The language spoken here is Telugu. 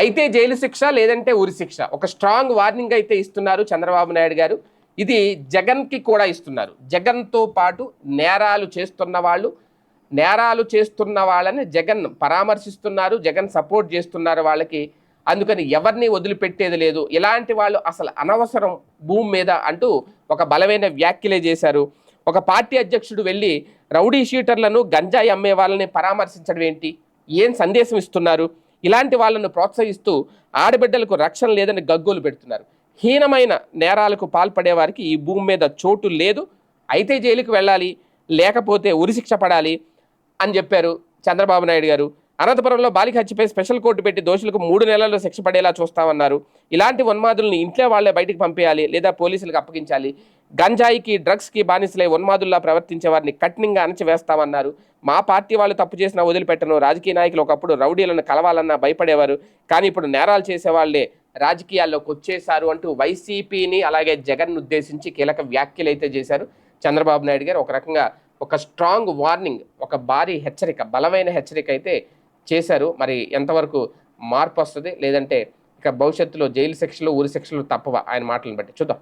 అయితే జైలు శిక్ష లేదంటే ఉరి శిక్ష. ఒక స్ట్రాంగ్ వార్నింగ్ అయితే ఇస్తున్నారు చంద్రబాబు నాయుడు గారు. ఇది జగన్కి కూడా ఇస్తున్నారు. జగన్తో పాటు నేరాలు చేస్తున్న వాళ్ళు నేరాలు చేస్తున్న వాళ్ళని జగన్ పరామర్శిస్తున్నారు జగన్ సపోర్ట్ చేస్తున్నారు వాళ్ళకి. అందుకని ఎవరిని వదిలిపెట్టేది లేదు. ఇలాంటి వాళ్ళు అసలు అనవసరం భూమి మీద అంటూ ఒక బలమైన వ్యాఖ్యలే చేశారు. ఒక పార్టీ అధ్యక్షుడు వెళ్ళి రౌడీ షీటర్లను గంజాయి అమ్మే వాళ్ళని పరామర్శించడం ఏంటి? ఏం సందేశం ఇస్తున్నారు? ఇలాంటి వాళ్ళను ప్రోత్సహిస్తూ ఆడబిడ్డలకు రక్షణ లేదని గగ్గోలు పెడుతున్నారు. హీనమైన నేరాలకు పాల్పడే వారికి ఈ భూమి మీద చోటు లేదు. అయితే జైలుకు వెళ్ళాలి లేకపోతే ఉరిశిక్ష పడాలి అని చెప్పారు చంద్రబాబు నాయుడు గారు. అనంతపురంలో బాలిక హత్యపై స్పెషల్ కోర్టు పెట్టి దోషులకు మూడు నెలల్లో శిక్ష పడేలా చూస్తామన్నారు. ఇలాంటి ఉన్మాదుల్ని ఇంట్లో వాళ్ళే బయటికి పంపేయాలి లేదా పోలీసులకు అప్పగించాలి. గంజాయికి డ్రగ్స్కి బానిసలై ఉన్మాదుల్లా ప్రవర్తించే వారిని కఠినంగా అణచివేస్తామన్నారు. మా పార్టీ వాళ్ళు తప్పు చేసినా వదిలిపెట్టను. రాజకీయ నాయకులు ఒకప్పుడు రౌడీలను కలవాలన్నా భయపడేవారు. కానీ ఇప్పుడు నేరాలు చేసేవాళ్ళే రాజకీయాల్లోకి వచ్చేశారు అంటూ వైసీపీని అలాగే జగన్ ఉద్దేశించి కీలక వ్యాఖ్యలు అయితే చేశారు. చంద్రబాబు నాయుడు గారు ఒక రకంగా ఒక స్ట్రాంగ్ వార్నింగ్ ఒక భారీ హెచ్చరిక బలమైన హెచ్చరిక అయితే చేశారు. మరి ఎంతవరకు మార్పు వస్తుంది? లేదంటే ఇక భవిష్యత్తులో జైలు శిక్షలు ఊరి శిక్షలు తప్పవా? ఆయన మాటలను బట్టి. చూద్దాం.